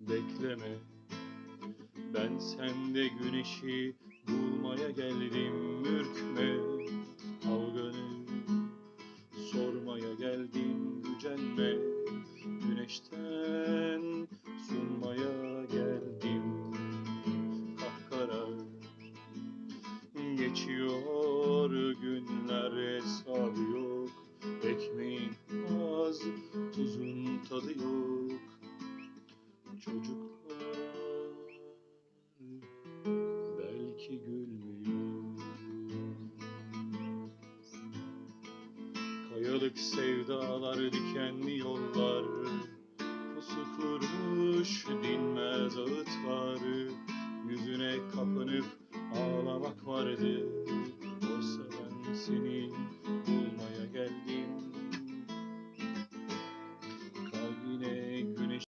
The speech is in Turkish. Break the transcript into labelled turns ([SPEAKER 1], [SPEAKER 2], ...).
[SPEAKER 1] bekleme. Ben sende güneşi bulmaya geldim ürkme. Kavganı sormaya geldim gücenme. Güneşten sunmaya geldim. Kapkara geçiyor günler hesabı yok. Ekmeğin az tuzun tadı yok Kayalık sevdalar dikenli yollar. Pusu kurmuş dinmez ağıtlar. Yüzüne kapanıp ağlamak vardı